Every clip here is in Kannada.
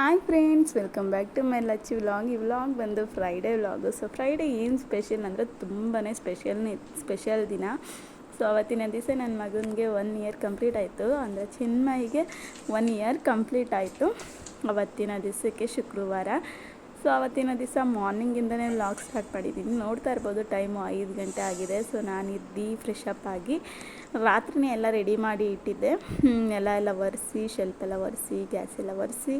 Hi friends welcome back to my ಲಚ್ vlog ಈ ವ್ಲಾಗ್ ಬಂದು ಫ್ರೈಡೇ ವ್ಲಾಗು ಸೊ ಫ್ರೈಡೇ ಏನು ಸ್ಪೆಷಲ್ ಅಂದರೆ ತುಂಬಾ ಸ್ಪೆಷಲ್ ಸ್ಪೆಷಲ್ ದಿನ. ಸೊ ಅವತ್ತಿನ ದಿವಸ ನನ್ನ ಮಗನಿಗೆ ಒನ್ ಇಯರ್ ಕಂಪ್ಲೀಟ್ ಆಯಿತು. ಅಂದರೆ ಚಿನ್ಮಯಿಗೆ ಒನ್ ಇಯರ್ ಕಂಪ್ಲೀಟ್ ಆಯಿತು. ಅವತ್ತಿನ ದಿವಸಕ್ಕೆ ಶುಕ್ರವಾರ. ಸೊ ಅವತ್ತಿನ ದಿವಸ ಮಾರ್ನಿಂಗಿಂದನೇ ವ್ಲಾಗ್ ಸ್ಟಾರ್ಟ್ ಮಾಡಿದ್ದೀನಿ ನೋಡ್ತಾ ಇರ್ಬೋದು ಟೈಮು ಐದು ಗಂಟೆ ಆಗಿದೆ. ಸೊ ನಾನು ಇದ್ದು ಫ್ರೆಶ್ ಅಪ್ ಆಗಿ. ರಾತ್ರಿನೇ ಎಲ್ಲ ರೆಡಿ ಮಾಡಿ ಇಟ್ಟಿದ್ದೆ. ಎಲ್ಲ ಎಲ್ಲ ಒರೆಸಿ ಶೆಲ್ಫ್ ಎಲ್ಲ ಒರೆಸಿ ಗ್ಯಾಸ್ ಎಲ್ಲ ಒರೆಸಿ.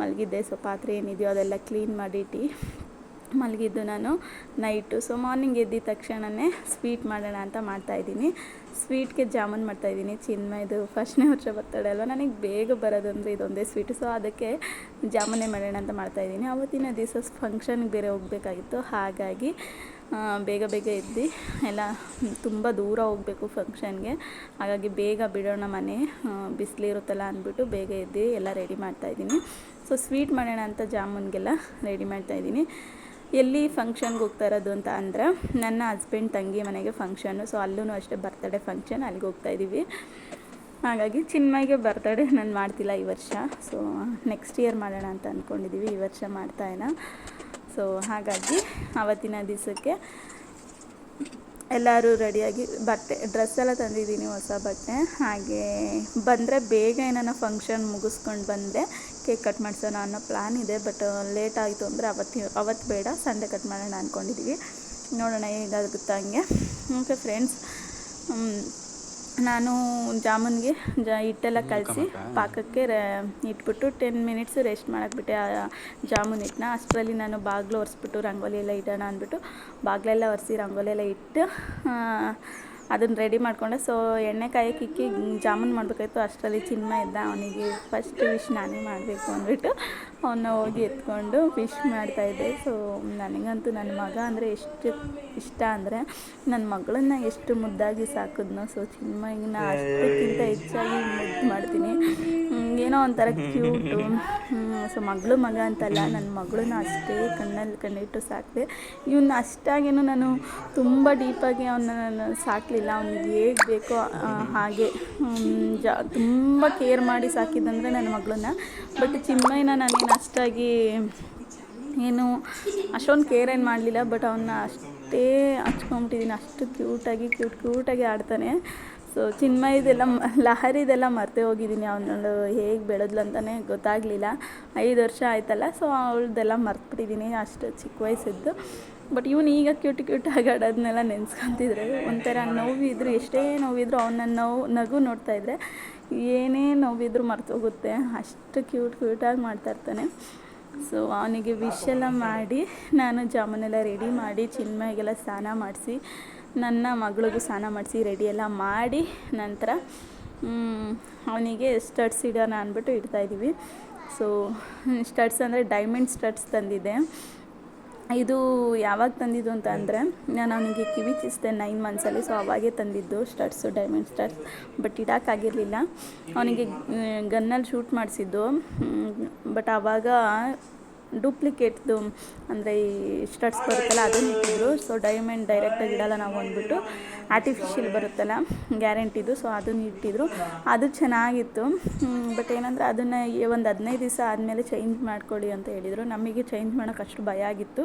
ಮಲಗಿದ್ದೆ. ಸೊ ಪಾತ್ರೆ ಏನಿದೆಯೋ ಅದೆಲ್ಲ ಕ್ಲೀನ್ ಮಾಡಿಟ್ಟು ಮಲಗಿದ್ದು ನಾನು ನೈಟು ಸೊ ಮಾರ್ನಿಂಗ್ ಎದ್ದಿದ ತಕ್ಷಣವೇ ಸ್ವೀಟ್ ಮಾಡೋಣ ಅಂತ ಮಾಡ್ತಾಯಿದ್ದೀನಿ ಸ್ವೀಟ್ಗೆ ಜಾಮೂನ್ ಮಾಡ್ತಾಯಿದ್ದೀನಿ ಚಿನ್ಮಯದು ಫಸ್ಟ್ನೇ ವರ್ಷ ಬರ್ತಡೆ ಅಲ್ವ? ನನಗೆ ಬೇಗ ಬರೋದಂದರೆ ಇದೊಂದೇ ಸ್ವೀಟು ಸೊ ಅದಕ್ಕೆ ಜಾಮೂನೇ ಮಾಡೋಣ ಅಂತ ಮಾಡ್ತಾಯಿದ್ದೀನಿ ಅವತ್ತಿನ ದಿವಸ ಫಂಕ್ಷನ್ಗೆ ಬೇರೆ ಹೋಗಬೇಕಾಗಿತ್ತು. ಹಾಗಾಗಿ ಬೇಗ ಬೇಗ ಎದ್ದು ಎಲ್ಲ ತುಂಬ ದೂರ ಹೋಗಬೇಕು ಫಂಕ್ಷನ್ಗೆ ಹಾಗಾಗಿ ಬೇಗ ಬಿಡೋಣ ಮನೆ ಬಿಸಿಲಿರುತ್ತಲ್ಲ ಅಂದ್ಬಿಟ್ಟು ಬೇಗ ಎದ್ದು ಎಲ್ಲ ರೆಡಿ ಮಾಡ್ತಾಯಿದ್ದೀನಿ ಸೊ ಸ್ವೀಟ್ ಮಾಡೋಣ ಅಂತ ಜಾಮೂನ್ಗೆಲ್ಲ ರೆಡಿ ಮಾಡ್ತಾ ಇದ್ದೀನಿ. ಎಲ್ಲಿ ಫಂಕ್ಷನ್ಗೆ ಹೋಗ್ತಾ ಇರೋದು ಅಂತ ಅಂದ್ರೆ, ನನ್ನ ಹಸ್ಬೆಂಡ್ ತಂಗಿ ಮನೆಗೆ ಫಂಕ್ಷನ್ನು ಸೊ ಅಲ್ಲೂ ಅಷ್ಟೇ ಬರ್ತಡೇ ಫಂಕ್ಷನ್ ಅಲ್ಲಿಗೆ ಹೋಗ್ತಾ ಇದ್ದೀವಿ. ಹಾಗಾಗಿ ಚಿನ್ಮಯ್ಗೆ ಬರ್ತಡೇ ನಾನು ಮಾಡ್ತಿಲ್ಲ ಈ ವರ್ಷ. ಸೊ ನೆಕ್ಸ್ಟ್ ಇಯರ್ ಮಾಡೋಣ ಅಂತ ಅಂದ್ಕೊಂಡಿದ್ದೀವಿ ಈ ವರ್ಷ ಮಾಡ್ತಾಯಿನ ಸೊ ಹಾಗಾಗಿ ಆವತ್ತಿನ ದಿವಸಕ್ಕೆ ಎಲ್ಲರೂ ರೆಡಿಯಾಗಿ ಬಟ್ಟೆ ಡ್ರೆಸ್ ಎಲ್ಲ ತಂದಿದ್ದೀನಿ ಹೊಸ ಬಟ್ಟೆ. ಹಾಗೆ ಬಂದರೆ ಬೇಗ ಏನಾನ ಫಂಕ್ಷನ್ ಮುಗಿಸ್ಕೊಂಡು ಬಂದೆ ಕೇಕ್ ಕಟ್ ಮಾಡಿಸೋಣ ಅನ್ನೋ ಪ್ಲ್ಯಾನ್ ಇದೆ ಬಟ್ ಲೇಟ್ ಆಯಿತು ಅಂದರೆ ಅವತ್ತು ಅವತ್ತು ಬೇಡ, ಸಂಡೆ ಕಟ್ ಮಾಡೋಣ ಅಂದ್ಕೊಂಡಿದ್ದೀವಿ ನೋಡೋಣ ಹೇಗಾಗುತ್ತೆ ಹಂಗೆ ಓಕೆ ಫ್ರೆಂಡ್ಸ್ ನಾನು ಜಾಮೂನ್ಗೆ ಜ ಹಿಟ್ಟೆಲ್ಲ ಕಲಸಿ ಪಾಕಕ್ಕೆ ರೆ ಇಟ್ಬಿಟ್ಟು ಟೆನ್ ಮಿನಿಟ್ಸ್ ರೆಸ್ಟ್ ಮಾಡೋಕ್ಬಿಟ್ಟೆ ಜಾಮೂನ್ ಹಿಟ್ಟನ್ನ. ಅಷ್ಟರಲ್ಲಿ ನಾನು ಬಾಗಿಲು ಒರೆಸ್ಬಿಟ್ಟು ರಂಗೋಲಿ ಎಲ್ಲ ಇಡೋಣ ಅಂದ್ಬಿಟ್ಟು ಬಾಗಿಲೆಲ್ಲ ಒರೆಸಿ ರಂಗೋಲಿ ಎಲ್ಲ ಇಟ್ಟು ಅದನ್ನು ರೆಡಿ ಮಾಡಿಕೊಂಡೆ. ಸೊ ಎಣ್ಣೆ ಕಾಯಕ್ಕೆ ಇಕ್ಕಿ ಜಾಮೂನ್ ಮಾಡಬೇಕಾಯ್ತು. ಅಷ್ಟರಲ್ಲಿ ಚಿನ್ನ ಇದ್ದ. ಅವನಿಗೆ ಫಸ್ಟ್ ವಿಶ್ ನಾನೇ ಮಾಡಬೇಕು ಅಂದ್ಬಿಟ್ಟು ಅವನ್ನ ಹೋಗಿ ಎತ್ಕೊಂಡು ವಿಶ್ ಮಾಡ್ತಾಯಿದ್ದೆ ಸೊ ನನಗಂತೂ ನನ್ನ ಮಗ ಅಂದರೆ ಎಷ್ಟು ಇಷ್ಟ ಅಂದರೆ ನನ್ನ ಮಗಳನ್ನ ಎಷ್ಟು ಮುದ್ದಾಗಿ ಸಾಕಿದ್ನೋ. ಸೊ ಚಿನ್ಮಯ್ಯನ ಅಷ್ಟಕ್ಕಿಂತ ಹೆಚ್ಚಾಗಿ ಮುದ್ದು ಮಾಡ್ತೀನಿ. ಏನೋ ಒಂಥರ ಕ್ಯೂಟು ಸೊ ಮಗಳು ಮಗ ಅಂತಲ್ಲ ನನ್ನ ಮಗಳನ್ನ ಅಷ್ಟೇ ಕಣ್ಣಲ್ಲಿ ಕಣ್ಣಿಟ್ಟು ಸಾಕಿದೆ. ಇವನ್ನ ಅಷ್ಟಾಗೇನು ನಾನು ತುಂಬ ಡೀಪಾಗಿ ಅವನ್ನ ನಾನು ಸಾಕಲಿಲ್ಲ. ಅವ್ನಿಗೆ ಹೇಗೆ ಬೇಕೋ ಹಾಗೆ. ಜ, ತುಂಬ ಕೇರ್ ಮಾಡಿ ಸಾಕಿದ್ದಂದರೆ ನನ್ನ ಮಗಳನ್ನ. ಬಟ್ ಚಿನ್ಮಯ್ಯನ ನಾನೇನು ಅಷ್ಟಾಗಿ ಏನು ಅಷ್ಟೊಂದು ಕೇರ್ ಏನು ಮಾಡಲಿಲ್ಲ ಬಟ್ ಅವನ್ನ ಅಷ್ಟೇ ಹಚ್ಕೊಂಬಿಟ್ಟಿದ್ದೀನಿ ಅಷ್ಟು ಕ್ಯೂಟಾಗಿ ಕ್ಯೂಟ್ ಕ್ಯೂಟಾಗಿ ಆಡ್ತಾನೆ. ಸೊ ಚಿನ್ಮಯದೆಲ್ಲ ಲಹರಿದೆಲ್ಲ ಮರ್ತೇ ಹೋಗಿದ್ದೀನಿ ಅವನೊಂದು ಹೇಗೆ ಬೆಳೆದ್ಲು ಅಂತಲೇ ಗೊತ್ತಾಗಲಿಲ್ಲ. ಐದು ವರ್ಷ ಆಯ್ತಲ್ಲ ಸೊ ಅವಳದೆಲ್ಲ ಮರ್ತ್ಬಿಟ್ಟಿದ್ದೀನಿ ಅಷ್ಟು ಚಿಕ್ಕ ವಯಸ್ಸಿದ್ದು. ಬಟ್ ಇವನು ಈಗ ಕ್ಯೂಟ್ ಕ್ಯೂಟಾಗಿ ಆಡೋದನ್ನೆಲ್ಲ ನೆನೆಸ್ಕೊಂತಿದ್ರೆ, ಒಂಥರ ನೋವಿದ್ರು, ಎಷ್ಟೇ ನೋವಿದ್ರು ಅವನ ನೋವು, ನಗು ನೋಡ್ತಾ ಇದ್ರೆ ಏನೇ ನೋವಿದ್ರು ಮರ್ತೋಗುತ್ತೆ. ಅಷ್ಟು ಕ್ಯೂಟ್ ಕ್ಯೂಟಾಗಿ ಮಾಡ್ತಾ ಇರ್ತಾನೆ. ಸೊ ಅವನಿಗೆ ವಿಶ್ ಎಲ್ಲ ಮಾಡಿ, ನಾನು ಜಾಮೂನೆಲ್ಲ ರೆಡಿ ಮಾಡಿ, ಚಿನ್ಮಯಿಗೆಲ್ಲ ಸ್ನಾನ ಮಾಡಿಸಿ, ನನ್ನ ಮಗಳಿಗೂ ಸ್ನಾನ ಮಾಡಿಸಿ ರೆಡಿ ಎಲ್ಲ ಮಾಡಿ, ನಂತರ ಅವನಿಗೆ ಸ್ಟಡ್ಸ್ ಇಡೋಣ ಅಂದ್ಬಿಟ್ಟು ಇಡ್ತಾಯಿದ್ದೀವಿ ಸೊ ಸ್ಟಡ್ಸ್ ಅಂದರೆ ಡೈಮಂಡ್ ಸ್ಟಡ್ಸ್ ತಂದಿದ್ದೆ. ಇದು ಯಾವಾಗ ತಂದಿದ್ದು ಅಂತ ಅಂದರೆ, ನಾನು ಅವನಿಗೆ ಕಿವಿ ಚಿಸ್ತೆ ನೈನ್ ಮಂತ್ಸಲ್ಲಿ ಸೊ ಅವಾಗೇ ತಂದಿದ್ದು ಸ್ಟಡ್ಸು ಡೈಮಂಡ್ ಸ್ಟಡ್ಸ್ ಬಟ್ ಇಡೋಕ್ಕಾಗಿರಲಿಲ್ಲ ಅವನಿಗೆ ಗನ್ನಲ್ಲಿ ಶೂಟ್ ಮಾಡಿಸಿದ್ದು. ಬಟ್ ಆವಾಗ ಡೂಪ್ಲಿಕೇಟ್ದು ಅಂದರೆ ಈ ಸ್ಟಡ್ಸ್ ಬರುತ್ತಲ್ಲ ಅದನ್ನು ಇಟ್ಟಿದ್ರು. ಸೊ ಡೈಮಂಡ್ ಡೈರೆಕ್ಟಾಗಿ ಇಡಲ್ಲ ನಾವು ಅಂದ್ಬಿಟ್ಟು ಆರ್ಟಿಫಿಷಿಯಲ್ ಬರುತ್ತಲ್ಲ ಗ್ಯಾರಂಟಿದು ಸೊ ಅದನ್ನು ಇಟ್ಟಿದ್ರು. ಅದು ಚೆನ್ನಾಗಿತ್ತು. ಬಟ್ ಏನಂದರೆ ಅದನ್ನು ಒಂದು ಹದಿನೈದು ದಿವಸ ಆದಮೇಲೆ ಚೇಂಜ್ ಮಾಡ್ಕೊಳ್ಳಿ ಅಂತ ಹೇಳಿದರು. ನಮಗೆ ಚೇಂಜ್ ಮಾಡೋಕೆ ಅಷ್ಟು ಭಯ ಆಗಿತ್ತು.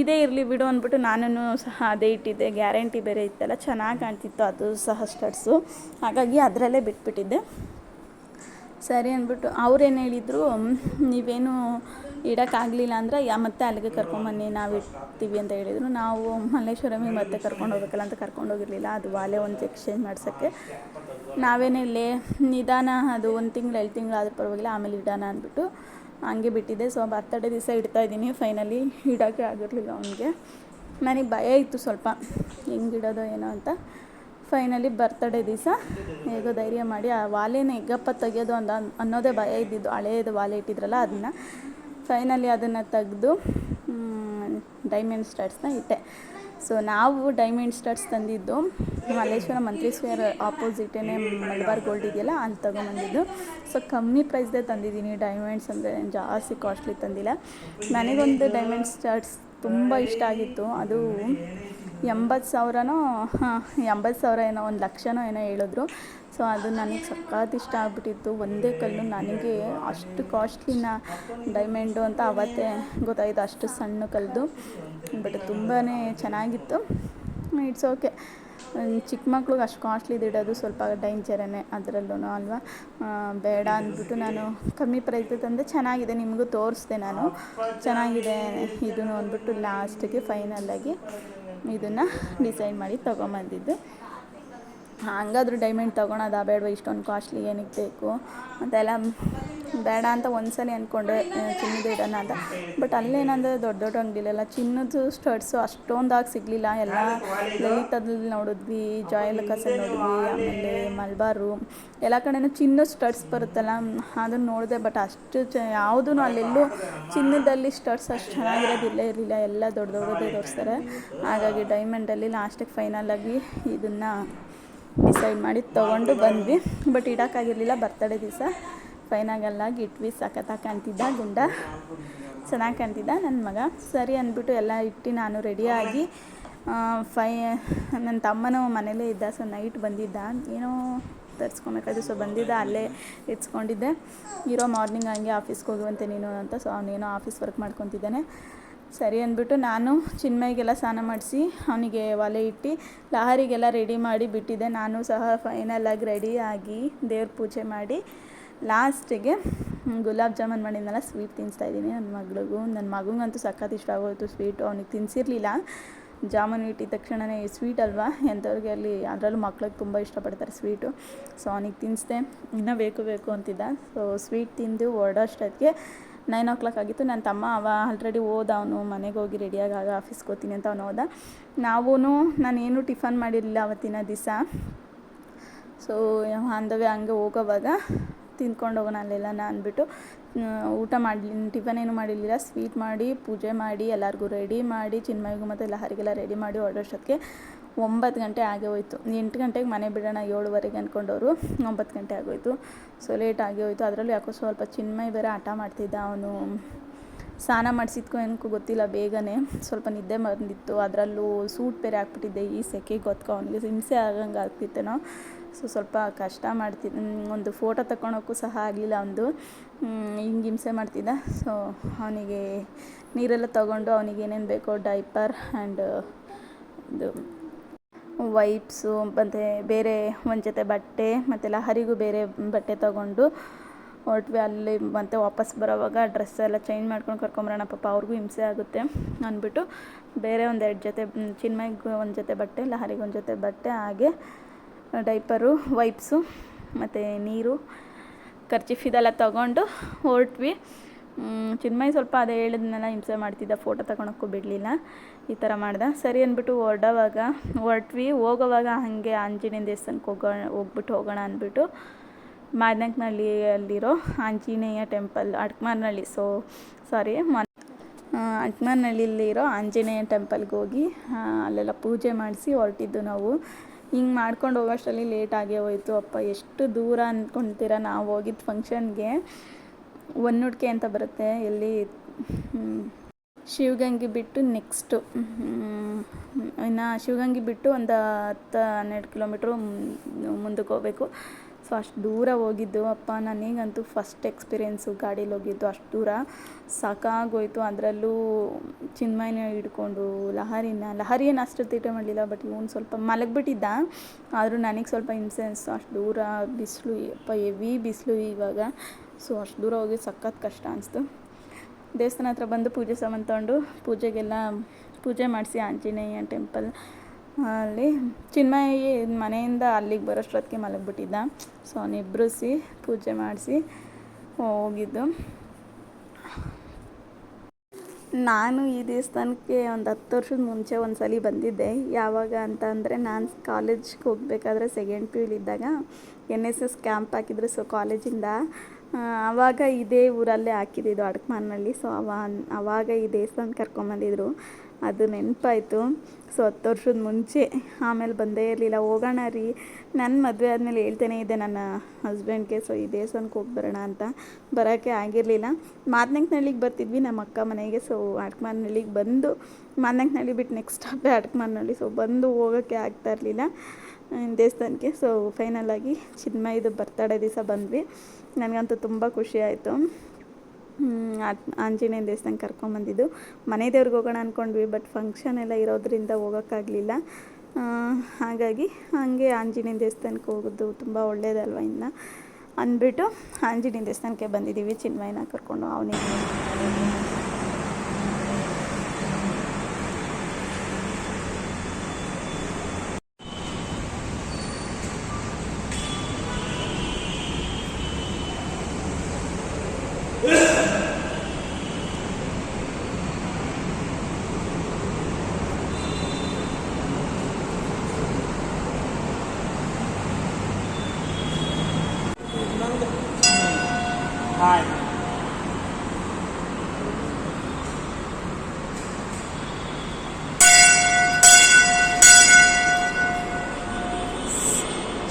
ಇದೇ ಇರಲಿ ಬಿಡು ಅಂದ್ಬಿಟ್ಟು ನಾನು ಸಹ ಅದೇ ಇಟ್ಟಿದ್ದೆ. ಗ್ಯಾರಂಟಿ ಬೇರೆ ಇತ್ತಲ್ಲ, ಚೆನ್ನಾಗಿ ಕಾಣ್ತಿತ್ತು. ಅದು ಸಹ ಸ್ಟಡ್ಸು. ಹಾಗಾಗಿ ಅದರಲ್ಲೇ ಬಿಟ್ಬಿಟ್ಟಿದ್ದೆ. ಸರಿ ಅಂದ್ಬಿಟ್ಟು ಅವ್ರೇನು ಹೇಳಿದರು ನೀವೇನು ಇಡೋಕ್ಕಾಗಲಿಲ್ಲ ಅಂದರೆ ಯಾ, ಮತ್ತೆ ಅಲ್ಲಿಗೆ ಕರ್ಕೊಂಬನ್ನಿ ನಾವು ಇಡ್ತೀವಿ ಅಂತ ಹೇಳಿದರು. ನಾವು ಮಲ್ಲೇಶ್ವರಮಿಗೆ ಮತ್ತೆ ಕರ್ಕೊಂಡು ಹೋಗ್ಬೇಕಲ್ಲ ಅಂತ ಕರ್ಕೊಂಡು ಹೋಗಿರಲಿಲ್ಲ. ಅದು ವಾಲೆ ಒಂದು ಎಕ್ಸ್ಚೇಂಜ್ ಮಾಡ್ಸೋಕ್ಕೆ. ನಾವೇನೇ ಇಲ್ಲೇ ನಿಧಾನ, ಅದು ಒಂದು ತಿಂಗಳು, ಎರಡು ತಿಂಗಳು ಆದರೂ ಪರವಾಗಿಲ್ಲ, ಆಮೇಲೆ ಇಡೋಣ ಅಂದ್ಬಿಟ್ಟು ಹಂಗೆ ಬಿಟ್ಟಿದ್ದೆ ಸೊ ಬರ್ತಡೇ ದಿವಸ ಇಡ್ತಾ ಇದ್ದೀನಿ. ಫೈನಲಿ ಇಡೋಕ್ಕೆ ಆಗಿರಲಿಲ್ಲ ಅವನಿಗೆ. ನನಗೆ ಭಯ ಇತ್ತು ಸ್ವಲ್ಪ. ಹೆಂಗಿಡೋದೋ ಏನೋ ಅಂತ. ಫೈನಲಿ ಬರ್ತಡೇ ದಿವಸ. ಹೇಗೋ ಧೈರ್ಯ ಮಾಡಿ, ಆ ವಾಲೆನ ಹೆಗ್ಗಪ್ಪ ತೆಗೆಯೋದು ಅಂದ, ಅನ್ನೋದೇ ಭಯ ಇದ್ದಿದ್ದು. ಹಳೆಯದು ವಾಲೆ ಇಟ್ಟಿದ್ರಲ್ಲ ಅದನ್ನು. ಫೈನಲಿ ಅದನ್ನು ತೆಗೆದು ಡೈಮಂಡ್ ಸ್ಟಡ್ಸ್ನ ಇಟ್ಟೆ. ಸೊ ನಾವು ಡೈಮಂಡ್ ಸ್ಟಡ್ಸ್ ತಂದಿದ್ದು, ಮಲ್ಲೇಶ್ವರ ಮಂತ್ರಿ ಸ್ಕ್ವೇರ್ ಆಪೋಸಿಟೇ ಮಲ್ಬಾರ್ ಗೋಲ್ಡ್ ಇದೆಯಲ್ಲ, ಅಲ್ಲಿ ತೊಗೊಂಬಂದಿದ್ದು. ಸೊ ಕಮ್ಮಿ ಪ್ರೈಸ್ದೇ ತಂದಿದ್ದೀನಿ. ಡೈಮಂಡ್ಸ್ ಅಂದರೆ ಜಾಸ್ತಿ ಕಾಸ್ಟ್ಲಿ ತಂದಿಲ್ಲ. ನನಗೊಂದು ಡೈಮಂಡ್ ಸ್ಟಡ್ಸ್ ತುಂಬ ಇಷ್ಟ ಆಗಿತ್ತು. ಅದು ಎಂಬತ್ತು ಸಾವಿರನೋ, ಹಾಂ, ಎಂಬತ್ತು ಸಾವಿರ ಏನೋ, ಒಂದು ಲಕ್ಷನೋ ಏನೋ ಹೇಳಿದ್ರು. ಸೊ ಅದು ನನಗೆ ಸಖತ್ ಇಷ್ಟ ಆಗ್ಬಿಟ್ಟಿತ್ತು. ಒಂದೇ ಕಲ್ಲು ನನಗೆ ಅಷ್ಟು ಕಾಸ್ಟ್ಲಿನ ಡೈಮಂಡು ಅಂತ ಅವತ್ತೇ ಗೊತ್ತಾಯಿತು ಅಷ್ಟು ಸಣ್ಣ ಕಲ್ಲು. ಬಟ್ ತುಂಬಾ ಚೆನ್ನಾಗಿತ್ತು. ಇಟ್ಸ್ ಓಕೆ ಚಿಕ್ಕ ಮಕ್ಳಿಗೆ ಅಷ್ಟು ಕಾಸ್ಟ್ಲಿದು ಇಡೋದು ಸ್ವಲ್ಪ ಡೇಂಜರೇ ಅದರಲ್ಲೂ ಅಲ್ವಾ? ಬೇಡ ಅಂದ್ಬಿಟ್ಟು ನಾನು ಕಮ್ಮಿ ಪ್ರೈಸ್ ತಂದೆ ಚೆನ್ನಾಗಿದೆ, ನಿಮಗೂ ತೋರಿಸ್ದೆ ನಾನು. ಚೆನ್ನಾಗಿದೆ ಇದನ್ನು ಅಂದ್ಬಿಟ್ಟು ಲಾಸ್ಟಿಗೆ ಫೈನಲಾಗಿ ಇದನ್ನು ಡಿಸೈಡ್ ಮಾಡಿ ತೊಗೊಂಬಂದಿದ್ದು. ಹಾಗಾದ್ರೂ ಡೈಮಂಡ್ ತೊಗೊಳೋದಾ ಬೇಡವಾ ಇಷ್ಟೊಂದು ಕಾಸ್ಟ್ಲಿ ಏನಕ್ಕೆ ಬೇಕು ಅಂತೆಲ್ಲ. ಬೇಡ ಅಂತ ಒಂದ್ಸಲ ಅಂದ್ಕೊಂಡೆ ಚಿನ್ನದ ಇಡೋಣ ಅಂತ. ಬಟ್ ಅಲ್ಲೇನಂದ್ರೆ ದೊಡ್ಡ ದೊಡ್ಡ ಅಂಗಡಿಲೆಲ್ಲ ಚಿನ್ನದ ಸ್ಟಡ್ಸು ಅಷ್ಟೊಂದಾಗಿ ಸಿಗಲಿಲ್ಲ. ಎಲ್ಲ ಲಲಿತದಲ್ಲಿ ನೋಡಿದ್ವಿ, ಜಾಯಲಕಾಸಲ್ಲಿ ನೋಡಿದ್ವಿ, ಆಮೇಲೆ ಮಲ್ಬಾರು. ಎಲ್ಲ ಕಡೆನೂ ಚಿನ್ನದ ಸ್ಟಡ್ಸ್ ಬರುತ್ತಲ್ಲ, ಅದನ್ನು ನೋಡಿದೆ. ಬಟ್ ಅಷ್ಟು ಚ ಯಾವುದೂ ಅಲ್ಲೆಲ್ಲೂ ಚಿನ್ನದಲ್ಲಿ ಸ್ಟಡ್ಸ್ ಅಷ್ಟು ಚೆನ್ನಾಗಿರೋದಿಲ್ಲ ಇರಲಿಲ್ಲ. ಎಲ್ಲ ದೊಡ್ಡ ದೊಡ್ಡದೇ ತೋರಿಸ್ತಾರೆ. ಹಾಗಾಗಿ ಡೈಮಂಡಲ್ಲಿ ಲಾಸ್ಟಿಗೆ ಫೈನಲಾಗಿ ಇದನ್ನು ಡಿಸೈಡ್ ಮಾಡಿ ತೊಗೊಂಡು ಬಂದ್ವಿ. ಬಟ್ ಇಡೋಕ್ಕಾಗಿರಲಿಲ್ಲ ಬರ್ತಡೇ ದಿವಸ. ಫೈನಾಗಲ್ಲಾಗಿ ಇಟ್ವಿ ಸಖತ್ತಾಗಿ ಕಾಣ್ತಿದ್ದ ಗುಂಡ. ಚೆನ್ನಾಗಿ ಕಾಣ್ತಿದ್ದ ನನ್ನ ಮಗ. ಸರಿ ಅಂದ್ಬಿಟ್ಟು ಎಲ್ಲ ಇಟ್ಟು ನಾನು ರೆಡಿಯಾಗಿ ಫೈ ನನ್ನ ತಮ್ಮನೂ ಮನೇಲೇ ಇದ್ದ ಸೊ ನೈಟ್ ಬಂದಿದ್ದ. ಏನೋ ತರಿಸ್ಕೊಬೇಕಾದ್ರೆ ಸೊ ಬಂದಿದ್ದ, ಅಲ್ಲೇ ಇಟ್ಸ್ಕೊಂಡಿದ್ದೆ. ಇರೋ ಮಾರ್ನಿಂಗ್ ಹಂಗೆ ಆಫೀಸ್ಗೆ ಹೋಗುವಂತೆ ನೀನು ಅಂತ ಸೊ ಅವನೇನೋ ಆಫೀಸ್ ವರ್ಕ್ ಮಾಡ್ಕೊತಿದ್ದಾನೆ. ಸರಿ ಅಂದ್ಬಿಟ್ಟು ನಾನು ಚಿನ್ಮಯಿಗೆಲ್ಲ ಸ್ನಾನ ಮಾಡಿಸಿ, ಅವನಿಗೆ ಒಲೆ ಇಟ್ಟು ಲಹರಿಗೆಲ್ಲ ರೆಡಿ ಮಾಡಿ ಬಿಟ್ಟಿದ್ದೆ. ನಾನು ಸಹ ಫೈನಲಾಗಿ ರೆಡಿ ಆಗಿ ದೇವ್ರ ಪೂಜೆ ಮಾಡಿ ಲಾಸ್ಟಿಗೆ ಗುಲಾಬ್ ಜಾಮೂನ್ ಮಾಡಿದ್ನಲ್ಲ ಸ್ವೀಟ್ ತಿನ್ನಿಸ್ತಾ ಇದ್ದೀನಿ ನನ್ನ ಮಗಳಿಗೂ. ನನ್ನ ಮಗಂಗಂತೂ ಸಖತ್ ಇಷ್ಟ ಆಗೋಯ್ತು ಸ್ವೀಟು. ಅವನಿಗೆ ತಿನ್ಸಿರ್ಲಿಲ್ಲ. ಜಾಮೂನ್ ಇಟ್ಟಿದ ತಕ್ಷಣವೇ ಸ್ವೀಟ್ ಅಲ್ವಾ? ಎಂಥವ್ರಿಗೆ ಅಲ್ಲಿ ಅದರಲ್ಲೂ ಮಕ್ಳಿಗೆ ತುಂಬ ಇಷ್ಟಪಡ್ತಾರೆ ಸ್ವೀಟು. ಸೊ ಅವನಿಗೆ ತಿನ್ನಿಸ್ದೆ ಇನ್ನೂ ಬೇಕು ಬೇಕು ಅಂತಿದ್ದ. ಸೊ ಸ್ವೀಟ್ ತಿಂದು ಹೊರಡೋಷ್ಟೊತ್ತಿಗೆ ನೈನ್ ಓ ಕ್ಲಾಕ್ ಆಗಿತ್ತು. ನನ್ನ ತಮ್ಮ ಅವ ಆಲ್ರೆಡಿ ಹೋದ. ಅವನು ಮನೆಗೆ ಹೋಗಿ ರೆಡಿಯಾಗಿ ಆಗ ಆಫೀಸ್ಗೆ ಹೋಗ್ತೀನಿ ಅಂತ ಅವನು ಹೋದ. ನಾವೂ ನಾನೇನು ಟಿಫನ್ ಮಾಡಿರಲಿಲ್ಲ ಅವತ್ತಿನ ದಿವಸ. ಸೊ ಅಂದವೇ ಹಂಗೆ ಹೋಗೋವಾಗ ತಿಂದ್ಕೊಂಡು ಹೋಗೋಣ ನಾನು ಅಂದ್ಬಿಟ್ಟು ಊಟ ಮಾಡಲಿ, ಟಿಫನ್ ಏನು ಮಾಡಿರಲಿಲ್ಲ, ಸ್ವೀಟ್ ಮಾಡಿ, ಪೂಜೆ ಮಾಡಿ, ಎಲ್ಲರಿಗೂ ರೆಡಿ ಮಾಡಿ ಚಿನ್ಮೈಗೂ ಮತ್ತು ಲಹರಿಗೆಲ್ಲ ರೆಡಿ ಮಾಡಿ ಹೊರಡೋಷ್ಟೊತ್ತಿಗೆ ಒಂಬತ್ತು ಗಂಟೆ ಆಗೇ ಹೋಯ್ತು. ಎಂಟು ಗಂಟೆಗೆ ಮನೆ ಬಿಡೋಣ ಏಳುವರೆಗೆ ಅಂದ್ಕೊಂಡವರು ಒಂಬತ್ತು ಗಂಟೆ ಆಗೋಯ್ತು. ಸೊ ಲೇಟ್ ಆಗೇ ಹೋಯ್ತು. ಅದರಲ್ಲೂ ಯಾಕೋ ಸ್ವಲ್ಪ ಚಿನ್ಮಯ್ ಬೇರೆ ಆಟ ಮಾಡ್ತಿದ್ದ. ಅವನು ಸ್ನಾನ ಮಾಡಿಸಿದ್ಕೋ ಏನಕ್ಕೂ ಗೊತ್ತಿಲ್ಲ, ಬೇಗನೆ ಸ್ವಲ್ಪ ನಿದ್ದೆ ಬಂದಿತ್ತು. ಅದರಲ್ಲೂ ಸೂಟ್ ಬೇರೆ ಹಾಕ್ಬಿಟ್ಟಿದ್ದೆ, ಈ ಸೆಕೆಗೆ ಗೊತ್ಕೋ, ಅವನಿಗೆ ಹಿಂಸೆ ಆಗಂಗೆ ಆಗ್ತಿತ್ತೇನೋ ಸೊ ಸ್ವಲ್ಪ ಕಷ್ಟ ಮಾಡ್ತಿದ್ದ ಒಂದು ಫೋಟೋ ತಗೊಳಕ್ಕೂ ಸಹ ಆಗಲಿಲ್ಲ ಅವನದು ಹಿಂಗೆ ಹಿಂಸೆ ಮಾಡ್ತಿದ್ದ. ಸೊ ಅವನಿಗೆ ನೀರೆಲ್ಲ ತಗೊಂಡು ಅವನಿಗೆ ಏನೇನು ಬೇಕೋ ಡೈಪರ್ ಆ್ಯಂಡ್ ಇದು ವೈಪ್ಸು ಮತ್ತು ಬೇರೆ ಒಂದು ಜೊತೆ ಬಟ್ಟೆ ಮತ್ತು ಲಹರಿಗೂ ಬೇರೆ ಬಟ್ಟೆ ತಗೊಂಡು ಹೊರಟ್ವಿ, ಅಲ್ಲಿ ಮತ್ತೆ ವಾಪಸ್ ಬರೋವಾಗ ಡ್ರೆಸ್ ಎಲ್ಲ ಚೇಂಜ್ ಮಾಡ್ಕೊಂಡು ಕರ್ಕೊಂಬರೋಣ ಪಾಪ, ಅವ್ರಿಗೂ ಹಿಂಸೆ ಆಗುತ್ತೆ ಅಂದ್ಬಿಟ್ಟು ಬೇರೆ ಒಂದು ಎರಡು ಜೊತೆ ಚಿನ್ಮಯ್ಗೆ ಒಂದು ಜೊತೆ ಬಟ್ಟೆ, ಲಹರಿಗೆ ಒಂದು ಜೊತೆ ಬಟ್ಟೆ, ಹಾಗೆ ಡೈಪರು ವೈಪ್ಸು ಮತ್ತು ನೀರು ಖರ್ಚಿಫ್ ಇದೆಲ್ಲ ತಗೊಂಡು ಹೊರಟ್ವಿ. ಚಿನ್ಮಯ್ ಸ್ವಲ್ಪ ಅದೇ ಹೇಳಿದ್ನೆಲ್ಲ, ಹಿಂಸೆ ಮಾಡ್ತಿದ್ದ ಫೋಟೋ ತಗೊಳಕ್ಕೂ ಬಿಡಲಿಲ್ಲ, ಈ ಥರ ಮಾಡ್ದೆ. ಸರಿ ಅಂದ್ಬಿಟ್ಟು ಹೊರಡೋವಾಗ, ಹೊರಟ್ವಿ. ಹೋಗೋವಾಗ ಹಾಗೆ ಆಂಜನೇಯ ದೇವಸ್ಥಾನಕ್ಕೆ ಹೋಗೋ, ಹೋಗ್ಬಿಟ್ಟು ಹೋಗೋಣ ಅಂದ್ಬಿಟ್ಟು ಮಾದನಕ್ನಹಳ್ಳಿಯಲ್ಲಿರೋ Anjaneya temple Adakamaranahalli so sorry ಮ ಅಡ್ಕಮಾರ್ನಹಳ್ಳಿಲಿರೋ ಆಂಜನೇಯ ಟೆಂಪಲ್ಗೆ ಹೋಗಿ ಅಲ್ಲೆಲ್ಲ ಪೂಜೆ ಮಾಡಿಸಿ ಹೊರಟಿದ್ದು ನಾವು. ಹಿಂಗೆ ಮಾಡ್ಕೊಂಡು ಹೋಗೋಷ್ಟರಲ್ಲಿ ಲೇಟ್ ಆಗೇ ಹೋಯಿತು. ಅಪ್ಪ, ಎಷ್ಟು ದೂರ ಅಂದ್ಕೊಳ್ತೀರ ನಾವು ಹೋಗಿದ್ದು ಫಂಕ್ಷನ್ಗೆ. ಒನ್ನುಡ್ಕೆ ಅಂತ ಬರುತ್ತೆ ಎಲ್ಲಿ? ಶಿವಗಂಗೆ ಬಿಟ್ಟು ನೆಕ್ಸ್ಟು. ಇನ್ನು ಶಿವಗಂಗೆ ಬಿಟ್ಟು ಒಂದು ಹತ್ತು ಹನ್ನೆರಡು ಕಿಲೋಮೀಟ್ರು ಮುಂದಕ್ಕೆ ಹೋಗ್ಬೇಕು. ಸೊ ಅಷ್ಟು ದೂರ ಹೋಗಿದ್ದು, ಅಪ್ಪ ನನಗಂತೂ ಫಸ್ಟ್ ಎಕ್ಸ್ಪೀರಿಯೆನ್ಸು ಗಾಡೀಲಿ ಹೋಗಿದ್ದು ಅಷ್ಟು ದೂರ. ಸಾಕಾಗೋಯ್ತು, ಅದರಲ್ಲೂ ಚಿನ್ಮಯನ ಹಿಡ್ಕೊಂಡು ಲಹರಿನ, ಲಹರಿ ಏನು ಅಷ್ಟು ತೀಟ ಮಾಡಲಿಲ್ಲ ಬಟ್ ಇವನು ಸ್ವಲ್ಪ ಮಲಗಿಬಿಟ್ಟಿದ್ದ. ಆದರೂ ನನಗೆ ಸ್ವಲ್ಪ ಇನ್ಸೆನ್ಸ್ ಅಷ್ಟು ದೂರ ಬಿಸಿಲು, ಅಪ್ಪ ಹೆವಿ ಬಿಸಿಲು ಇವಾಗ. ಸೊ ಅಷ್ಟು ದೂರ ಹೋಗಿ ಸಖತ್ ಕಷ್ಟ ಅನಿಸ್ತು. ದೇವಸ್ಥಾನ ಹತ್ರ ಬಂದು ಪೂಜೆ ಸಾಮಾನು ತೊಗೊಂಡು ಪೂಜೆಗೆಲ್ಲ ಪೂಜೆ ಮಾಡಿಸಿ ಆಂಜನೇಯ ಟೆಂಪಲ್ ಅಲ್ಲಿ ಚಿನ್ಮಯಿ ಮನೆಯಿಂದ ಅಲ್ಲಿಗೆ ಬರೋಷ್ಟೊತ್ತಿಗೆ ಮಲಗಿಬಿಟ್ಟಿದ್ದ. ಸೊ ನಿಬ್ಬರಿಸಿ ಪೂಜೆ ಮಾಡಿಸಿ ಹೋಗಿದ್ದು. ನಾನು ಈ ದೇವಸ್ಥಾನಕ್ಕೆ ಒಂದು ಹತ್ತು ವರ್ಷದ ಮುಂಚೆ ಒಂದು ಸಲ ಬಂದಿದ್ದೆ. ಯಾವಾಗ ಅಂತ ಅಂದರೆ ನಾನು ಕಾಲೇಜ್ಗೆ ಹೋಗಬೇಕಾದ್ರೆ ಸೆಕೆಂಡ್ ಪಿ ಯುಲಿದ್ದಾಗ ಎನ್ ಎಸ್ ಎಸ್ ಕ್ಯಾಂಪ್ ಹಾಕಿದ್ರು. ಸೊ ಕಾಲೇಜಿಂದ ಆವಾಗ ಇದೇ ಊರಲ್ಲೇ ಹಾಕಿದ್ದು ಅಡಕ್ಮಾನಲ್ಲಿ ಸೊ ಅವ ಆವಾಗ ಈ ದೇವಸ್ಥಾನ ಕರ್ಕೊಂಬಂದಿದ್ರು ಅದು ನೆನಪಾಯಿತು. ಸೊ ಹತ್ತು ವರ್ಷದ ಮುಂಚೆ ಆಮೇಲೆ ಬಂದೇ ಇರಲಿಲ್ಲ. ಹೋಗೋಣ ರೀ. ನನ್ನ ಮದುವೆ ಆದಮೇಲೆ ಹೇಳ್ತೇನೆ ಇದೆ ನನ್ನ ಹಸ್ಬೆಂಡ್ಗೆ ಸೊ ಈ ದೇವಸ್ಥಾನಕ್ಕೆ ಹೋಗಿ ಬರೋಣ ಅಂತ ಬರೋಕ್ಕೆ ಆಗಿರಲಿಲ್ಲ. ಮಾದನಕ್ನಳ್ಳಿಗೆ ಬರ್ತಿದ್ವಿ ನಮ್ಮ ಅಕ್ಕ ಮನೆಗೆ. ಸೊ ಅಡ್ಕಮಾನಳ್ಳಿಗೆ ಬಂದು ಮಾದನಕ್ನಳ್ಳಿ ಬಿಟ್ಟು ನೆಕ್ಸ್ಟ್ ಸ್ಟಾಪೇ ಅಡ್ಕಮಾನಳ್ಳಿ ಸೊ ಬಂದು ಹೋಗೋಕ್ಕೆ ಆಗ್ತಾ ಇರಲಿಲ್ಲ. ದೇವಸ್ಥಾನಕ್ಕೆ. ಸೊ ಫೈನಲಾಗಿ ಚಿನ್ಮಯದ ಬರ್ತಡೇ ದಿವಸ ಬಂದ್ವಿ. ನನಗಂತೂ ತುಂಬ ಖುಷಿ ಆಯಿತು. ಆಂಜನೇಯ ದೇವಸ್ಥಾನ ಕರ್ಕೊಂಬಂದಿದ್ದು ಮನೆ ದೇವ್ರಿಗೆ ಹೋಗೋಣ ಅಂದ್ಕೊಂಡ್ವಿ ಬಟ್ ಫಂಕ್ಷನ್ ಎಲ್ಲ ಇರೋದ್ರಿಂದ ಹೋಗೋಕ್ಕಾಗಲಿಲ್ಲ. ಹಾಗಾಗಿ ಹಾಗೆ ಆಂಜನೇಯ ದೇವಸ್ಥಾನಕ್ಕೆ ಹೋಗೋದು ತುಂಬ ಒಳ್ಳೇದಲ್ವ ಇನ್ನು? ಅಂದ್ಬಿಟ್ಟು ಆಂಜನೇಯ ದೇವಸ್ಥಾನಕ್ಕೆ ಬಂದಿದ್ದೀವಿ. ಚಿನ್ಮಯನ ಕರ್ಕೊಂಡು ಅವನಿಗೆ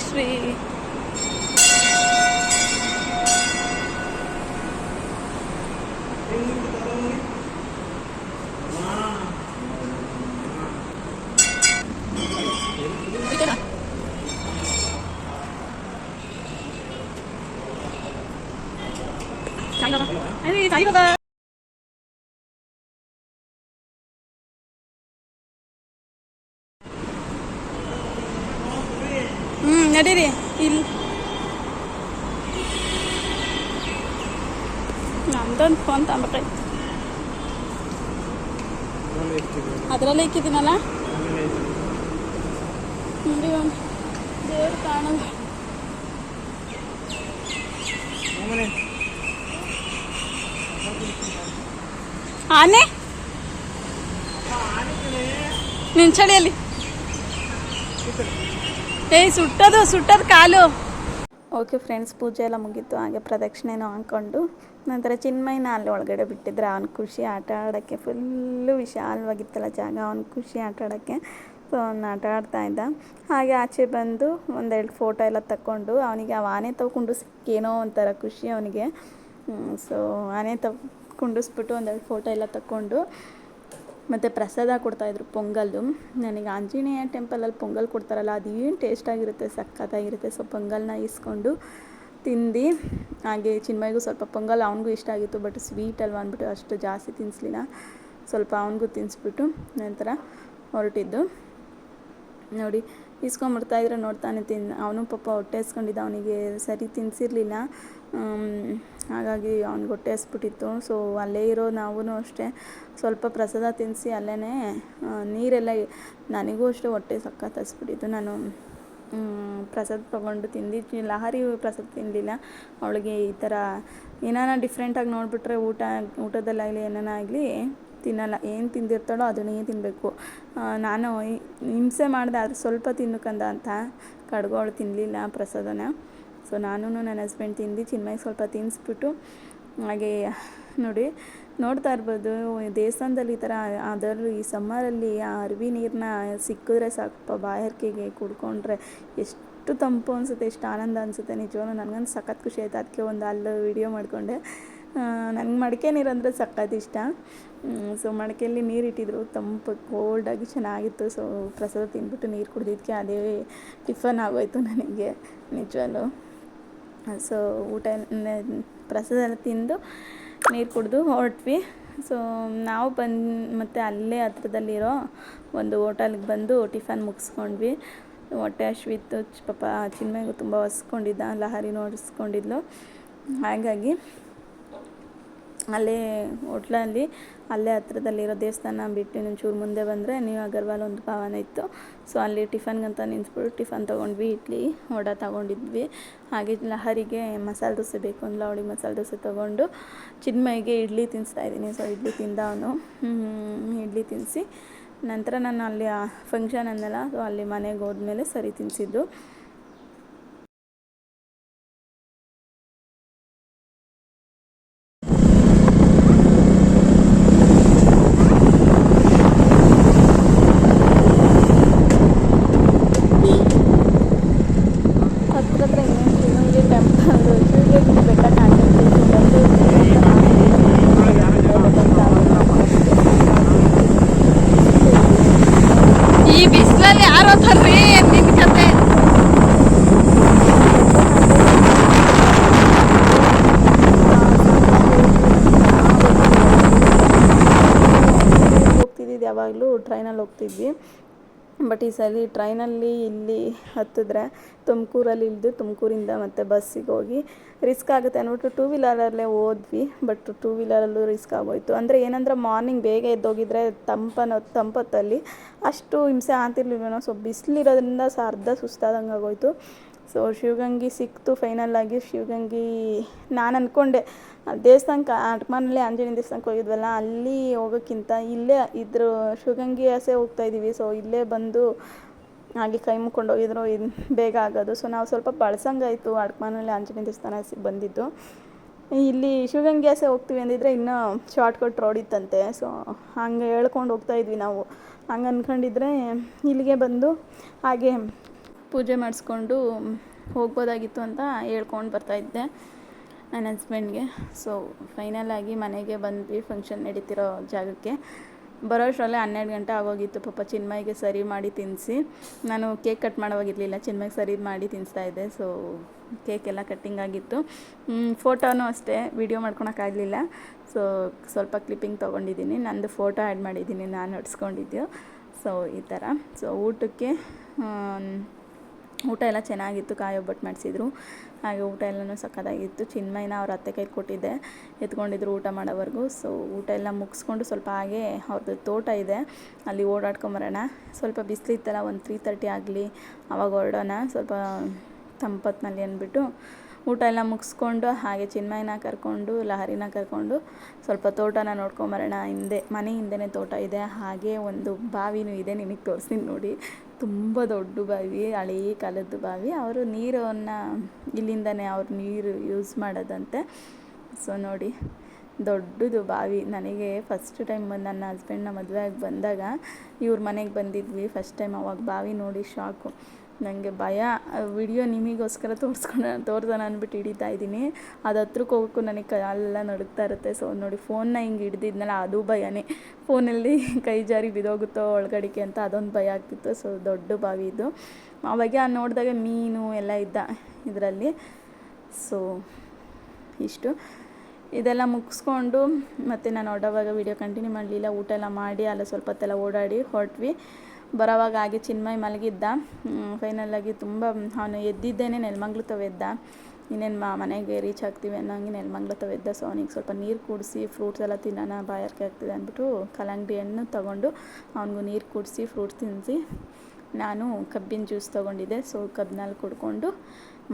ಶ್ರೀ ಹ್ಞೂ ನಡೀರಿ ಇಲ್ಲಿ ನಮ್ದೊಂದು ಫೋನ್ ತಗೊಂಬೇಕಾಯ್ತು ಅದರಲ್ಲೇ ಇಕ್ಕಿದ್ದೀನಲ್ಲ ನೋಡಿ ಒಂದು ದೇವ್ರು ಕಾಣೋದು ಆನೆ ನಿಂಚಳಿಯಲ್ಲಿ ಏಯ್ ಸುಟ್ಟದು ಸುಟ್ಟದು ಕಾಲು ಓಕೆ ಫ್ರೆಂಡ್ಸ್ ಪೂಜೆ ಎಲ್ಲ ಮುಗೀತು ಹಾಗೆ ಪ್ರದಕ್ಷಿಣೆನೂ ಹಾಕ್ಕೊಂಡು ನಂತರ ಚಿನ್ಮಯನ ಅಲ್ಲಿ ಒಳಗಡೆ ಬಿಟ್ಟಿದ್ರೆ ಅವ್ನ ಖುಷಿ ಆಟ ಆಡೋಕ್ಕೆ ಫುಲ್ಲು ವಿಶಾಲವಾಗಿತ್ತಲ್ಲ ಜಾಗ ಅವ್ನ ಖುಷಿ ಆಟ ಆಡೋಕ್ಕೆ ಸೊ ಅವ್ನು ಆಟ ಆಡ್ತಾ ಇದ್ದ ಹಾಗೆ ಆಚೆ ಬಂದು ಒಂದೆರಡು ಫೋಟೋ ಎಲ್ಲ ತಕ್ಕೊಂಡು ಅವನಿಗೆ ಆ ಆನೆ ತಗೊ ಕುಂಡಿಸ್ಕೇನೋ ಒಂಥರ ಖುಷಿ ಅವನಿಗೆ ಸೊ ಆನೆ ತಗೊ ಕುಂಡಿಸ್ಬಿಟ್ಟು ಒಂದೆರಡು ಫೋಟೋ ಎಲ್ಲ ತಕ್ಕೊಂಡು ಮತ್ತು ಪ್ರಸಾದ ಕೊಡ್ತಾಯಿದ್ರು ಪೊಂಗಲ್ಲು. ನನಗೆ ಆಂಜನೇಯ ಟೆಂಪಲಲ್ಲಿ ಪೊಂಗಲ್ ಕೊಡ್ತಾರಲ್ಲ, ಅದು ಏನು ಟೇಸ್ಟಾಗಿರುತ್ತೆ ಸಖತ್ತಾಗಿರುತ್ತೆ. ಸೊ ಪೊಂಗಲ್ನ ಇಸ್ಕೊಂಡು ತಿಂದು, ಹಾಗೆ ಚಿನ್ಮಯ್ಗೂ ಸ್ವಲ್ಪ ಪೊಂಗಲ್ ಅವನಿಗೂ ಇಷ್ಟ ಆಗಿತ್ತು ಬಟ್ ಸ್ವೀಟ್ ಅಲ್ವಾ ಅಂದ್ಬಿಟ್ಟು ಅಷ್ಟು ಜಾಸ್ತಿ ತಿನ್ನಿಸ್ಲಿಲ್ಲ ಸ್ವಲ್ಪ ಅವನಿಗೂ ತಿನ್ನಿಸ್ಬಿಟ್ಟು ನಂತರ ಹೊರಟಿದ್ದು. ನೋಡಿ ಇಸ್ಕೊಂಬಿಡ್ತಾ ಇದ್ರೆ ನೋಡ್ತಾನೆ ತಿನ್, ಅವನು ಪಾಪ ಹೊಟ್ಟೆ ಹಸ್ಕೊಂಡಿದ್ದ ಅವನಿಗೆ ಸರಿ ತಿನ್ನಿಸಿರ್ಲಿಲ್ಲ ಹಾಗಾಗಿ ಅವ್ನಿಗೆ ಹೊಟ್ಟೆ ಹಸ್ಬಿಟ್ಟಿತ್ತು. ಸೊ, ಅಲ್ಲೇ ಇರೋ ನಾವೂ ಅಷ್ಟೇ ಸ್ವಲ್ಪ ಪ್ರಸಾದ ತಿನ್ನಿಸಿ ಅಲ್ಲೇ ನೀರೆಲ್ಲ ನನಗೂ ಅಷ್ಟೇ ಹೊಟ್ಟೆ ಸಖತ್ ಹಸ್ಬಿಟ್ಟಿತ್ತು. ನಾನು ಪ್ರಸಾದ ತೊಗೊಂಡು ತಿಂದು ಲಹರಿ ಪ್ರಸಾದ ತಿನ್ನಲಿಲ್ಲ ಅವಳಿಗೆ ಈ ಥರ ಏನಾನ ಡಿಫ್ರೆಂಟಾಗಿ ನೋಡಿಬಿಟ್ರೆ ಊಟ, ಊಟದಲ್ಲಾಗಲಿ ಏನಾನ ಆಗಲಿ ತಿನ್ನಲ್ಲ, ಏನು ತಿಂದಿರ್ತಾಳೋ ಅದನ್ನೇ ತಿನ್ನಬೇಕು ನಾನು ಹಿಂಸೆ ಮಾಡಿದೆ ಅದು ಸ್ವಲ್ಪ ತಿನ್ನಕಂದ ಅಂತ ಕಡ್ಗೋಳು ತಿನ್ನಲಿಲ್ಲ ಪ್ರಸಾದನ. ಸೊ ನಾನು ನನ್ನ ಹಸ್ಬೆಂಡ್ ತಿಂದು ಚಿನ್ಮಯ್ಗೆ ಸ್ವಲ್ಪ ತಿನ್ನಿಸ್ಬಿಟ್ಟು ಹಾಗೆ ನೋಡಿ ನೋಡ್ತಾ ಇರ್ಬೋದು. ದೇವಸ್ಥಾನದಲ್ಲಿ ಈ ಥರ ಅದರಲ್ಲೂ ಈ ಸಮ್ಮರಲ್ಲಿ ಆ ಅರ್ವಿ ನೀರನ್ನ ಸಿಕ್ಕಿದ್ರೆ ಸಾಕಪ್ಪ. ಬಾಯರ್ಕೆಗೆ ಕುಡ್ಕೊಂಡ್ರೆ ಎಷ್ಟು ತಂಪು ಅನಿಸುತ್ತೆ, ಎಷ್ಟು ಆನಂದ ಅನಿಸುತ್ತೆ. ನಿಜವಾಗ್ಲೂ ನನಗಂತೂ ಸಖತ್ ಖುಷಿ ಆಯ್ತು. ಅದಕ್ಕೆ ಒಂದು ಅಲ್ಲಿ ವಿಡಿಯೋ ಮಾಡಿಕೊಂಡೆ. ನನಗೆ ಮಡಿಕೆ ನೀರು ಅಂದರೆ ಸಖತ್ ಇಷ್ಟ. ಸೊ ಮಡಿಕೆಯಲ್ಲಿ ನೀರು ಇಟ್ಟಿದ್ರು, ತಂಪು ಕೋಲ್ಡಾಗಿ ಚೆನ್ನಾಗಿತ್ತು. ಸೊ ಪ್ರಸಾದ ತಿಂದ್ಬಿಟ್ಟು ನೀರು ಕುಡಿದಿದ್ದಕ್ಕೆ ಅದೇ ಟಿಫನ್ ಆಗೋಯ್ತು ನನಗೆ, ನಿಜವಾಗ್ಲೂ. ಸೊ ಊಟ ಪ್ರಸಾದ ತಿಂದು ನೀರು ಕುಡಿದು ಹೊರಟ್ವಿ. ಸೊ ನಾವು ಬಂದು, ಮತ್ತು ಅಲ್ಲೇ ಹತ್ರದಲ್ಲಿರೋ ಒಂದು ಹೋಟೆಲ್ಗೆ ಬಂದು ಟಿಫನ್ ಮುಗಿಸ್ಕೊಂಡ್ವಿ. ಹೊಟ್ಟೆ ಹಶ್ವಿತ್ತು ಪಾಪ ಚಿನ್ಮೆಗೂ ತುಂಬ ಹೊಸ್ಕೊಂಡಿದ್ದ ಲಹರಿ ನೋಡಿಸ್ಕೊಂಡಿದ್ಲು. ಹಾಗಾಗಿ ಅಲ್ಲೇ ಹೋಟ್ಲಲ್ಲಿ, ಅಲ್ಲೇ ಹತ್ರದಲ್ಲಿರೋ ದೇವಸ್ಥಾನ ಬಿಟ್ಟು ಇನ್ನೊಂಚೂರು ಮುಂದೆ ಬಂದರೆ ನೀವು ಅಗರ್ವಾಲ್ ಒಂದು ಭವನ ಇತ್ತು. ಸೊ ಅಲ್ಲಿ ಟಿಫನ್ಗಂತ ನಿಂತ್ಬಿಟ್ಟು ಟಿಫನ್ ತೊಗೊಂಡ್ವಿ, ಇಡ್ಲಿ, ವಡ ತೊಗೊಂಡಿದ್ವಿ. ಹಾಗೆ ಲಹರಿಗೆ ಮಸಾಲೆ ದೋಸೆ ಬೇಕು ಅಂದ್ಲ. ಅವಳಿಗೆ ಮಸಾಲೆ ದೋಸೆ ತೊಗೊಂಡು ಚಿನ್ಮಯಿಗೆ ಇಡ್ಲಿ ತಿನ್ನಿಸ್ತಾ ಇದ್ದೀನಿ. ಸೊ ಇಡ್ಲಿ ತಿಂದ ಅವನು. ಇಡ್ಲಿ ತಿನ್ನಿಸಿ ನಂತರ ನಾನು ಅಲ್ಲಿ ಫಂಕ್ಷನ್ ಅಂದಲ್ಲ ಸೊ ಅಲ್ಲಿ ಮನೆಗೆ ಹೋದ್ಮೇಲೆ ಸರಿ ತಿನ್ನಿಸಿದ್ದು ಹೋಗ್ತಿದ್ವಿ ಬಟ್ ಈ ಸಲ ಟ್ರೈನಲ್ಲಿ ಇಲ್ಲಿ ಹತ್ತಿದ್ರೆ ತುಮಕೂರಲ್ಲಿ ಇಳಿದು ತುಮಕೂರಿಂದ ಮತ್ತೆ ಬಸ್ಸಿಗೆ ಹೋಗಿ ರಿಸ್ಕ್ ಆಗುತ್ತೆ ಅಂದ್ಬಿಟ್ಟು ಟೂ ವೀಲರಲ್ಲೇ ಹೋದ್ವಿ. ಬಟ್ ಟೂ ವೀಲರಲ್ಲೂ ರಿಸ್ಕ್ ಆಗೋಯಿತು. ಅಂದರೆ ಏನಂದ್ರೆ ಮಾರ್ನಿಂಗ್ ಬೇಗ ಎದ್ದೋಗಿದ್ರೆ ತಂಪನ, ತಂಪತ್ತಲ್ಲಿ ಅಷ್ಟು ಹಿಂಸೆ ಆಗ್ತಿರ್ಲಿಲ್ವೇನೋ ಸೊ ಬಿಸಿಲಿರೋದ್ರಿಂದ ಸಹ ಅರ್ಧ ಸುಸ್ತಾದಂಗೆ ಆಗೋಯ್ತು ಸೊ ಶಿವಗಂಗೆ ಸಿಕ್ತು ಆಗಿ ಶಿವಗಂಗೆ, ನಾನು ಅಂದ್ಕೊಂಡೆ ದೇವಸ್ಥಾನಕ್ಕೆ ಅಟ್ಮಾನಲ್ಲಿ ಆಂಜನೇಯ ದೇವಸ್ಥಾನಕ್ಕೆ ಹೋಗಿದ್ವಲ್ಲ, ಅಲ್ಲಿ ಹೋಗೋಕ್ಕಿಂತ ಇಲ್ಲೇ ಇದ್ರ, ಶಿವಗಂಗೆ ಆಸೆ ಹೋಗ್ತಾ ಇದ್ದೀವಿ ಸೊ ಇಲ್ಲೇ ಬಂದು ಹಾಗೆ ಕೈ ಮುಕ್ಕೊಂಡು ಹೋಗಿದ್ರು ಬೇಗ ಆಗೋದು. ಸೊ ನಾವು ಸ್ವಲ್ಪ ಬಳಸಂಗಾಯಿತು ಅಟ್ಮಾನಲ್ಲಿ ಆಂಜನೇಯ ದೇವಸ್ಥಾನ ಬಂದಿದ್ದು. ಇಲ್ಲಿ ಶಿವಗಂಗೆ ಆಸೆ ಹೋಗ್ತೀವಿ ಅಂದಿದ್ರೆ ಇನ್ನೂ ಶಾರ್ಟ್ಕಟ್ ರೋಡ್ ಇತ್ತಂತೆ. ಸೊ ಹಂಗೆ ಹೇಳ್ಕೊಂಡು ಹೋಗ್ತಾ ಇದ್ವಿ ನಾವು. ಹಂಗೆ ಅಂದ್ಕೊಂಡಿದ್ರೆ ಇಲ್ಲಿಗೆ ಬಂದು ಹಾಗೆ ಪೂಜೆ ಮಾಡಿಸ್ಕೊಂಡು ಹೋಗ್ಬೋದಾಗಿತ್ತು ಅಂತ ಹೇಳ್ಕೊಂಡು ಬರ್ತಾಯಿದ್ದೆ ನನ್ನ ಹಸ್ಬೆಂಡ್ಗೆ. ಸೊ ಫೈನಲಾಗಿ ಮನೆಗೆ ಬಂದ್ವಿ ಫಂಕ್ಷನ್ ನಡೀತಿರೋ ಜಾಗಕ್ಕೆ. ಬರೋ ಅಷ್ಟರಲ್ಲೇ ಹನ್ನೆರಡು ಗಂಟೆ ಆಗೋಗಿತ್ತು. ಪಾಪ ಚಿನ್ಮಯಿಗೆ ಸರಿ ಮಾಡಿ ತಿನ್ನಿಸಿ ನಾನು ಕೇಕ್ ಕಟ್ ಮಾಡೋವಾಗಿರಲಿಲ್ಲ. ಚಿನ್ಮಯ್ಗೆ ಸರಿ ಮಾಡಿ ತಿನ್ನಿಸ್ತಾ ಇದ್ದೆ. ಸೊ ಕೇಕ್ ಎಲ್ಲ ಕಟ್ಟಿಂಗ್ ಆಗಿತ್ತು. ಫೋಟೋನೂ ಅಷ್ಟೇ. ವಿಡಿಯೋ ಮಾಡ್ಕೊಳಕ್ಕಾಗಲಿಲ್ಲ ಸೊ ಸ್ವಲ್ಪ ಕ್ಲಿಪ್ಪಿಂಗ್ ತೊಗೊಂಡಿದ್ದೀನಿ. ನಂದು ಫೋಟೋ ಆ್ಯಡ್ ಮಾಡಿದ್ದೀನಿ. ನಾನು ಹೊಡ್ಸ್ಕೊಂಡಿದ್ದು. ಸೊ ಈ ಥರ. ಸೊ ಊಟಕ್ಕೆ ಊಟ ಎಲ್ಲ ಚೆನ್ನಾಗಿತ್ತು, ಕಾಯಿ ಒಬ್ಬಟ್ಟು ಮಾಡಿಸಿದ್ರು. ಹಾಗೆ ಊಟ ಎಲ್ಲನೂ ಸಕ್ಕತ್ತಾಗಿತ್ತು ಚಿನ್ಮಯನ ಅವ್ರ ಅತ್ತೆ ಕೈ ಕೊಟ್ಟಿದ್ದೆ, ಎತ್ಕೊಂಡಿದ್ರು ಊಟ ಮಾಡೋವರೆಗೂ. ಸೊ ಊಟ ಎಲ್ಲ ಮುಗಿಸ್ಕೊಂಡು ಸ್ವಲ್ಪ ಹಾಗೆ ಅವ್ರದ್ದು ತೋಟ ಇದೆ, ಅಲ್ಲಿ ಓಡಾಡ್ಕೊಂಬರೋಣ ಸ್ವಲ್ಪ ಬಿಸಿಲಿತ್ತಲ್ಲ, ಒಂದು ತ್ರೀ ತರ್ಟಿ ಆಗಲಿ, ಅವಾಗ ಹೊರಡೋಣ. ಸ್ವಲ್ಪ ತಂಪತ್ನಲ್ಲಿ ಅಂದ್ಬಿಟ್ಟು ಊಟ ಎಲ್ಲ ಮುಗಿಸ್ಕೊಂಡು, ಹಾಗೆ ಚಿನ್ಮಯನ ಕರ್ಕೊಂಡು, ಲಹರಿನ ಕರ್ಕೊಂಡು ಸ್ವಲ್ಪ ತೋಟನ ನೋಡ್ಕೊಂಬರೋಣ ಹಿಂದೆ, ಮನೆ ಹಿಂದೆನೇ ತೋಟ ಇದೆ. ಹಾಗೆ ಒಂದು ಬಾವಿನೂ ಇದೆ, ನಿಮಗೆ ತೋರಿಸ್ತೀನಿ ನೋಡಿ. ತುಂಬ ದೊಡ್ಡ ಬಾವಿ, ಹಳೇ ಕಾಲದ ಬಾವಿ. ಅವರು ನೀರನ್ನು ಇಲ್ಲಿಂದನೇ ಅವರು ನೀರು ಯೂಸ್ ಮಾಡೋದಂತೆ. ಸೊ ನೋಡಿ, ದೊಡ್ಡದು ಬಾವಿ. ನನಗೆ ಫಸ್ಟ್ ಟೈಮ್ ನನ್ನ ಹಸ್ಬೆಂಡ್ನ ಮದುವೆ ಆಗಿ ಬಂದಾಗ ಇವ್ರ ಮನೆಗೆ ಬಂದಿದ್ವಿ. ಫಸ್ಟ್ ಟೈಮ್ ಅವಾಗ ಬಾವಿ ನೋಡಿ ಶಾಕು ನನಗೆ ಭಯ. ವಿಡಿಯೋ ನಿಮಗೋಸ್ಕರ ತೋರಿಸ್ಕೊಂಡು ತೋರ್ಸೋಣ ಅಂದ್ಬಿಟ್ಟು ಹಿಡಿತಾ ಇದ್ದೀನಿ. ಅದು ಹತ್ರಕ್ಕೆ ಹೋಗೋಕ್ಕೂ ನನಗೆ ಕಾಲೆಲ್ಲ ನಡುಗ್ತಾ ಇರುತ್ತೆ. ಸೊ ನೋಡಿ ಫೋನ್ನ ಹಿಂಗೆ ಹಿಡ್ದಿದ್ನಲ್ಲ, ಅದು ಭಯನೇ. ಫೋನಲ್ಲಿ ಕೈ ಜಾರಿ ಬಿದೋಗುತ್ತೋ ಒಳಗಡಿಕೆ ಅಂತ ಅದೊಂದು ಭಯ ಆಗ್ತಿತ್ತು. ಸೊ ದೊಡ್ಡ ಬಾವಿ ಇದು. ಅವಾಗ ನೋಡಿದಾಗ ಮೀನು ಎಲ್ಲ ಇದ್ದ ಇದರಲ್ಲಿ. ಸೊ ಇಷ್ಟು. ಇದೆಲ್ಲ ಮುಗಿಸ್ಕೊಂಡು ಮತ್ತು ನಾನು ಹೊರಡೋವಾಗ ವೀಡಿಯೋ ಕಂಟಿನ್ಯೂ ಮಾಡಲಿಲ್ಲ. ಊಟ ಎಲ್ಲ ಮಾಡಿ, ಅಲ್ಲ ಸ್ವಲ್ಪ ಹೊತ್ತೆಲ್ಲ ಓಡಾಡಿ ಹೊರಟ್ವಿ. ಬರೋವಾಗ ಹಾಗೆ ಚಿನ್ಮಯ್ ಮಲಗಿದ್ದ. ಫೈನಲಾಗಿ ತುಂಬ, ಅವನು ಎದ್ದಿದ್ದೇನೆ ನೆಲಮಂಗ್ಲು ತವೆದ್ದ ಇನ್ನೇನು ಮಾ, ಮನೆಗೆ ರೀಚ್ ಆಗ್ತೀವಿ ಅನ್ನೋಂಗೆ ನೆಲಮಂಗ್ಲ ತವೆದ್ದ ಸೊ ಅವನಿಗೆ ಸ್ವಲ್ಪ ನೀರು ಕುಡಿಸಿ ಫ್ರೂಟ್ಸ್ ಎಲ್ಲ ತಿನ್ನೋಣ, ಬಾಯಾರಿಕೆ ಆಗ್ತಿದೆ ಅಂದ್ಬಿಟ್ಟು ಕಲ್ಲಂಗಡಿ ಹಣ್ಣು ತೊಗೊಂಡು ಅವನಿಗೂ ನೀರು ಕುಡಿಸಿ ಫ್ರೂಟ್ಸ್ ತಿನ್ನಿಸಿ ನಾನು ಕಬ್ಬಿನ ಜ್ಯೂಸ್ ತೊಗೊಂಡಿದ್ದೆ. ಸೊ ಕಬ್ಬಿನಲ್ಲಿ ಕುಡ್ಕೊಂಡು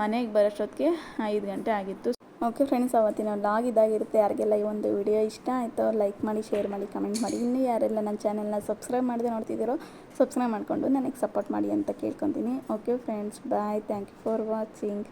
ಮನೆಗೆ ಬರೋಷ್ಟೊತ್ತಿಗೆ ಐದು ಗಂಟೆ ಆಗಿತ್ತು. ಓಕೆ ಫ್ರೆಂಡ್ಸ್ ಅವತ್ತಿನ ಲಾಗ್ ಇದಾಗಿರುತ್ತೆ ಯಾರಿಗೆಲ್ಲ ಈ ಒಂದು ವಿಡಿಯೋ ಇಷ್ಟ ಆಯಿತು ಲೈಕ್ ಮಾಡಿ ಶೇರ್ ಮಾಡಿ ಕಮೆಂಟ್ ಮಾಡಿ. ಇನ್ನೂ ಯಾರೆಲ್ಲ ನನ್ನ ಚಾನೆಲ್ನ ಸಬ್ಸ್ಕ್ರೈಬ್ ಮಾಡದೆ ನೋಡ್ತಿದ್ದೀರೋ ಸಬ್ಸ್ಕ್ರೈಬ್ ಮಾಡಿಕೊಂಡು ನನಗೆ ಸಪೋರ್ಟ್ ಮಾಡಿ ಅಂತ ಕೇಳ್ಕೊತೀನಿ. Okay friends bye thank you for watching